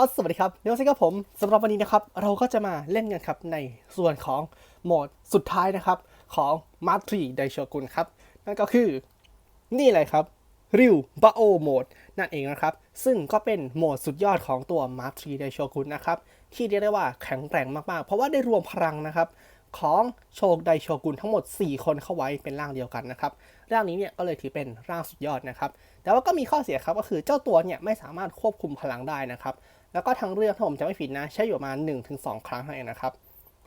อสวัสดีครับเดี๋ยวสิครับผมสำหรับวันนี้นะครับ เราก็จะมาเล่นกันครับในส่วนของโหมดสุดท้ายนะครับ ของ Mark 3 d a i s h o g u n ครับ นั่นก็คือ นี่เลยครับริวบาโอโหมดนั่นเองนะครับ ซึ่งก็เป็นโหมดสุดยอดของตัว Mark 3 d a i s h o g u n นะครับ ที่เรียกได้ว่าแข็งแกร่งมากๆ เพราะว่าได้รวมพลังนะครับ ของโชกไดโชกุนทั้งหมด 4 คนเข้าไว้เป็นร่างเดียวกันนะครับ ร่างนี้เนี่ยก็เลยถือเป็นร่างสุดยอดนะครับ แต่ว่าก็มีข้อเสียครับก็คือเจ้าตัวเนี่ยไม่สามารถควบคุมพลังได้นะครับ แล้วก็ทั้งเรื่องถ้าผมจะไม่ผิดนะ ใช้อยู่ประมาณ1-2 ครั้งเท่านั้นนะครับ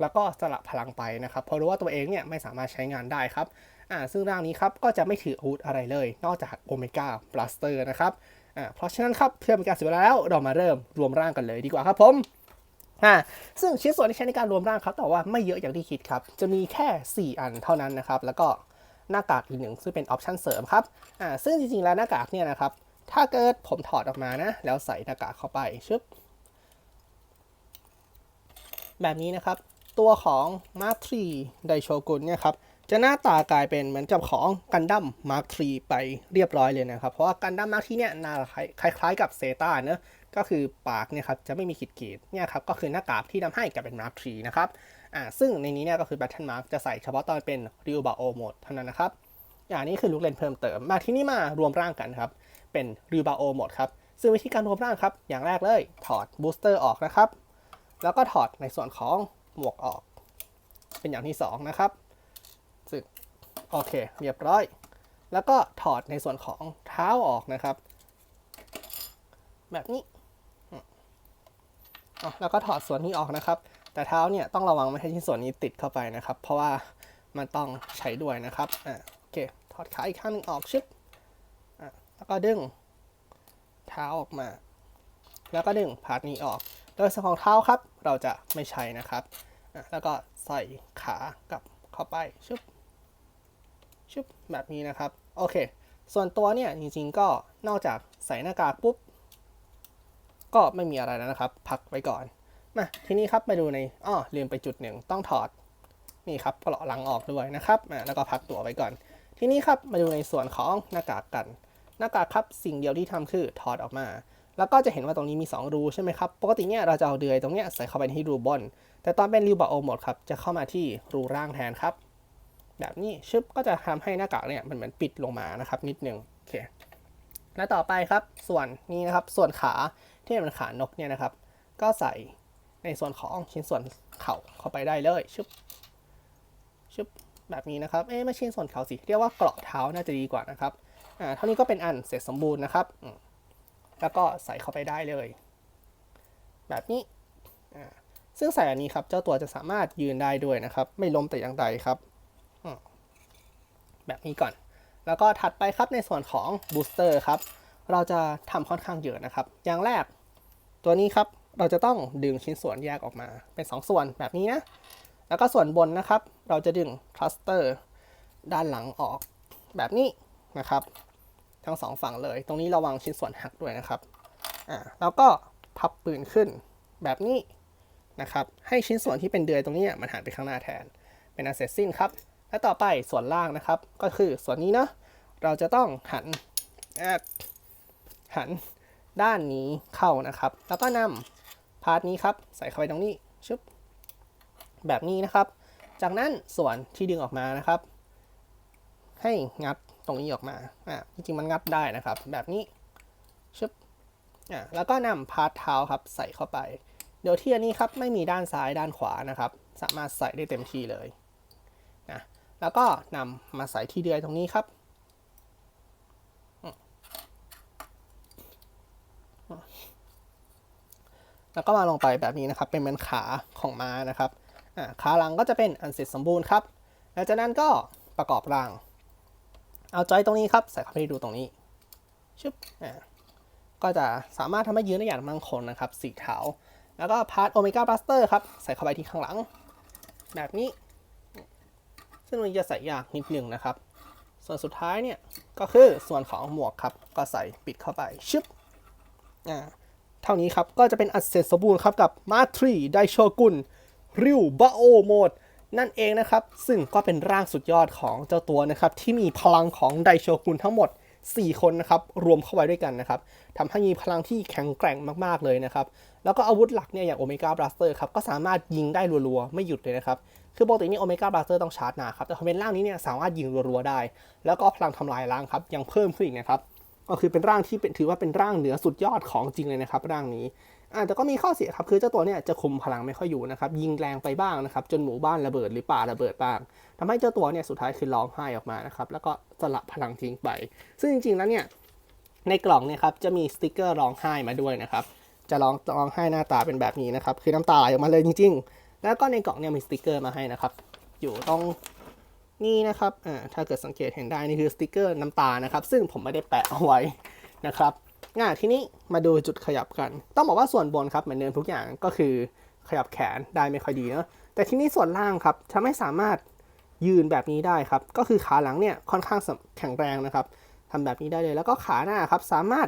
แล้วก็สละพลังไปนะครับเพราะรู้ว่าตัวเองเนี่ยไม่สามารถใช้งานได้ครับอ่าซึ่งร่างนี้ครับก็จะไม่ถืออาวุธอะไรเลย นอกจากโอเมก้าบลัสเตอร์นะครับอ่าเพราะฉะนั้นครับเพื่อเป็นการเสียเวลาแล้วเรามาเริ่มรวมร่างกันเลยดีกว่าครับผมอ่าซึ่งชิ้นส่วนที่ใช้ในการรวมร่างครับแต่ว่าไม่เยอะอย่างที่คิดครับ จะมีแค่ 4 อันเท่านั้นนะครับแล้วก็หน้ากากอีกหนึ่งซึ่งเป็นออปชั่นเสริมครับอ่าซึ่งจริงๆแล้วหน้ากากเนี่ยนะครับถ้าเกิดผมถอดออกมานะ แล้วใส่หน้ากากเข้าไปชึบ แบบนี้นะครับ ตัวของ Mark III ไดโชกุนเนี่ยครับจะหน้าตากลายเป็นเหมือนกับของกันดั้ม Mark III ไปเรียบร้อยเลยนะครับ เพราะว่ากันดั้ม Mark III เนี่ยหน้าคล้ายๆ กับเซตาเนอะก็คือปากเนี่ยครับจะไม่มีขีดขีดเนี่ยครับก็คือหน้ากากที่ทำให้กลายเป็น Mark III นะครับอ่าซึ่งในนี้เนี่ยก็คือ Battle Mark จะใส่เฉพาะตอนเป็น r i u b a o Mode เท่านั้นนะครับอย่างนี้คือลูกเล่นเพิ่มเติมมาที่นี่มารวมร่างกันครับเป็น r i u b a o Mode ครับซึ่งวิธีการรวมร่างครับอย่างแรกเลยถอดบูสเตอร์ออกนะครับ แล้วก็ถอดในส่วนของหมวกออก เป็นอย่างที่สองนะครับซึ่งโอเคเรียบร้อย แล้วก็ถอดในส่วนของเท้าออกนะครับ แบบนี้อ๋อแล้วก็ถอดส่วนนี้ออกนะครับ แต่เท้าเนี่ยต้องระวังไม่ให้ชิ้นส่วนนี้ติดเข้าไปนะครับ เพราะว่ามันต้องใช้ด้วยนะครับอ่าโอเค ถอดขาอีกข้างหนึงออกชึบอะแล้วก็ดึงเท้าออกมา แล้วก็ดึงพาร์ทนี้ออก โดยส่วนของเท้าครับ เราจะไม่ใช้นะครับ แล้วก็ใส่ขากับเข้าไปชึบชึบแบบนี้นะครับ โอเค ส่วนตัวเนี่ยจริงๆก็นอกจากใส่หน้ากากปุ๊บ ก็ไม่มีอะไรแล้วนะครับ พักไว้ก่อน มาทีนี้ครับมาดูในอ้อลืมไปจุดหนึ่งต้องถอดนี่ครับกระหลังออกด้วยนะครับแล้วก็พักตัวไว้ก่อน ทีนี้ครับมาดูในส่วนของหน้ากากกัน หน้ากากครับสิ่งเดียวที่ทำคือถอดออกมา แล้วก็จะเห็นว่าตรงนี้มี 2 รูใช่ไหมครับ ปกติเนี่ยเราจะเอาเดือยตรงเนี้ยใส่เข้าไปที่รูบน แต่ตอนเป็นริวบาโอหมดครับ จะเข้ามาที่รูร่างแทนครับ แบบนี้ชึบก็จะทำให้หน้ากากเนี่ยมันเหมือนปิดลงมานะครับนิดนึงโอเค แล้วต่อไปครับ ส่วนนี้นะครับ ส่วนขาที่เป็นขานกเนี่ยนะครับ ก็ใส่ในส่วนของชิ้นส่วนเข่าเข้าไปได้เลยชึบชึบแบบนี้นะครับ เอ๊ะไม่ใช่ส่วนเข่าสิ เรียกว่าเกราะเท้าน่าจะดีกว่านะครับ อ่า เท่านี้ก็เป็นอันเสร็จสมบูรณ์นะครับอืม แล้วก็ใส่เข้าไปได้เลย แบบนี้ ซึ่งใส่อันนี้ครับ เจ้าตัวจะสามารถยืนได้ด้วยนะครับ ไม่ล้มแต่อย่างใดครับ แบบนี้ก่อน แล้วก็ถัดไปครับในส่วนของบูสเตอร์ครับ เราจะทำค่อนข้างเยอะนะครับ อย่างแรก ตัวนี้ครับ เราจะต้องดึงชิ้นส่วนแยกออกมา เป็น 2ส่วนแบบนี้นะ แล้วก็ส่วนบนนะครับ เราจะดึงคลัสเตอร์ด้านหลังออกแบบนี้นะครับ ทั้งสองฝั่งเลย ตรงนี้ระวังชิ้นส่วนหักด้วยนะครับอ่าแล้วก็พับปืนขึ้นแบบนี้นะครับ ให้ชิ้นส่วนที่เป็นเดือยตรงนี้มันหันไปข้างหน้าแทน เป็นอันเสร็จสิ้นครับ และต่อไปส่วนล่างนะครับ ก็คือส่วนนี้เนาะ เราจะต้องหันหันด้านนี้เข้านะครับ แล้วก็นำพาร์ทนี้ครับ ใส่เข้าไปตรงนี้ชึบแบบนี้นะครับ จากนั้นส่วนที่ดึงออกมานะครับ ให้งัด ตรงนี้ออกมาอ่าจริงๆมันงัดได้นะครับ แบบนี้ชึบอ่าแล้วก็นำพาร์ทเท้าครับใส่เข้าไป เดี๋ยวที่อันนี้ครับไม่มีด้านซ้ายด้านขวานะครับ สามารถใส่ได้เต็มที่เลยนะแล้วก็นำมาใส่ที่เดือยตรงนี้ครับแล้วก็มาลงไปแบบนี้นะครับ เป็นเหมือนขาของม้านะครับอ่าขาหลังก็จะเป็นอันเสร็จสมบูรณ์ครับหลังจากนั้นก็ประกอบร่าง เอาจอยตรงนี้ครับ ใส่เข้าไปดูตรงนี้ชึบอ่าก็จะสามารถทำให้ยืนได้อย่างมั่นคงนะครับ สีเทาแล้วก็พาร์ทโอเมก้าบลัสเตอร์ครับ ใส่เข้าไปที่ข้างหลัง แบบนี้ ซึ่งมันจะใส่ยากนิดหนึ่งนะครับ ส่วนสุดท้ายเนี่ย ก็คือส่วนของหมวกครับ ก็ใส่ปิดเข้าไป ชึบอ่าเท่านี้ครับ ก็จะเป็นอัดเสร็จสมบูรณ์ครับกับมาทรีไดโชกุนริวบาโอโหมด นั่นเองนะครับ ซึ่งก็เป็นร่างสุดยอดของเจ้าตัวนะครับ ที่มีพลังของไดโชกุนทั้งหมด 4 คนนะครับ รวมเข้าไว้ด้วยกันนะครับทำให้มีพลังที่แข็งแกร่งมากๆเลยนะครับ แล้วก็อาวุธหลักเนี่ยอย่างโอเมก้าบลัสเตอร์ครับ ก็สามารถยิงได้รัวๆ ไม่หยุดเลยนะครับ คือปกตินี่โอเมก้าบลัสเตอร์ต้องชาร์จหนาครับ แต่พอเป็นร่างนี้เนี่ยสามารถยิงรัวๆได้ แล้วก็พลังทำลายล้างครับยังเพิ่มขึ้นอีกนะครับ ก็คือเป็นร่างที่เป็นถือว่าเป็นร่างเหนือสุดยอดของจริงเลยนะครับ ร่างนี้อ่าแต่ก็มีข้อเสียครับคือเจ้าตัวเนี่ยจะคุมพลังไม่ค่อยอยู่นะครับยิงแรงไปบ้างนะครับจนหมู่บ้านระเบิดหรือป่าระเบิดบ้างทำให้เจ้าตัวเนี่ยสุดท้ายคือร้องไห้ออกมานะครับแล้วก็สละพลังทิ้งไป ซึ่งจริงๆแล้วเนี่ยในกล่องเนี่ยครับจะมีสติกเกอร์ร้องไห้มาด้วยนะครับจะร้องร้องไห้หน้าตาเป็นแบบนี้นะครับคือน้ำตาไหลออกมาเลยจริง ๆ แล้วก็ในกล่องเนี่ยมีสติกเกอร์มาให้นะครับอยู่ตรง นี่นะครับอ่าถ้าเกิดสังเกตเห็นได้นี่คือสติกเกอร์น้ำตานะครับ ซึ่งผมไม่ได้แปะเอาไว้นะครับง่าทีนี้มาดูจุดขยับกัน ต้องบอกว่าส่วนบนครับเหมือนเดิมทุกอย่างก็คือขยับแขนได้ไม่ค่อยดีเนอะแต่ที่นี่ส่วนล่างครับจะไม่สามารถยืนแบบนี้ได้ครับ ก็คือขาหลังเนี่ยค่อนข้างแข็งแรงนะครับทำแบบนี้ได้เลย แล้วก็ขาหน้าครับสามารถ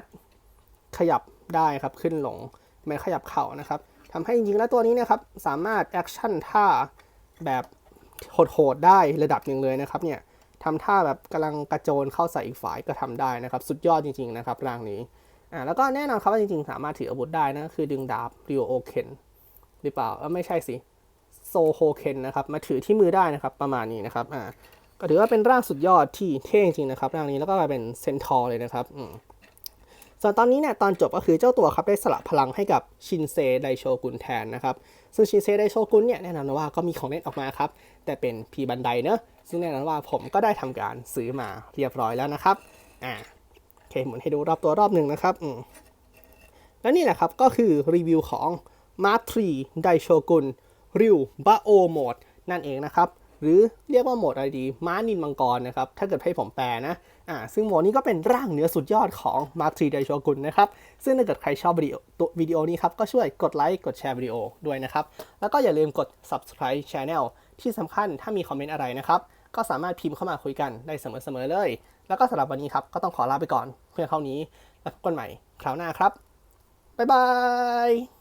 ขยับได้ครับขึ้นลงไม่ขยับเข่านะครับทำให้จริงๆแล้วตัวนี้นะครับสามารถแอคชั่นท่าแบบ โหดๆได้ระดับหนึ่งเลยนะครับเนี่ยทำท่าแบบกำลังกระโจนเข้าใส่อีกฝ่ายก็ทำได้นะครับ สุดยอดจริง ๆ นะครับร่างนี้อ่าแล้วก็แน่นอนครับว่าจริง ๆ สามารถถืออาวุธได้นะคือดึงดาบริโอโอเคนหรือเปล่าเออไม่ใช่สิโซโฮเคนนะครับมาถือที่มือได้นะครับประมาณนี้นะครับอ่าก็ถือว่าเป็นร่างสุดยอดที่เท่จริงๆนะครับร่างนี้แล้วก็กลายเป็นเซนทอร์เลยนะครับอืม ส่วนตอนนี้เนี่ยตอนจบก็คือเจ้าตัวครับได้สละพลังให้กับชินเซไดโชกุนแทนนะครับ ซึ่งชินเซไดโชกุนเนี่ยแน่นอนว่าก็มีของเล่นออกมาครับ แต่เป็นพีบันไดเนอะซึ่งแน่นอนว่าผมก็ได้ทำการซื้อมาเรียบร้อยแล้วนะครับ อ่าโอเคหมุนให้ดูรอบตัวรอบหนึ่งนะครับอืมและนี่แหละครับก็คือรีวิวของ Mark 3ไดโชกุนริวบาโอโหมดนั่นเองนะครับ หรือเรียกว่าโหมดอะไรดีม้านินมังกรนะครับ ถ้าเกิดให้ผมแปลนะอ่าซึ่งโหมดนี้ก็เป็นร่างเหนือสุดยอดของ Mark 3ไดโชกุนนะครับ ซึ่งถ้าเกิดใครชอบวิดีโอตัววิดีโอนี้ครับก็ช่วยกดไลค์กดแชร์วิดีโอด้วยนะครับ แล้วก็อย่าลืมกด subscribe channel ที่สำคัญถ้ามีคอมเมนต์อะไรนะครับก็สามารถพิมพ์เข้ามาคุยกันได้เสมอๆเลย แล้วก็สำหรับวันนี้ครับก็ต้องขอลาไปก่อนเพื่อเท่านี้แล้วพบกันใหม่คราวหน้าครับบ๊ายบาย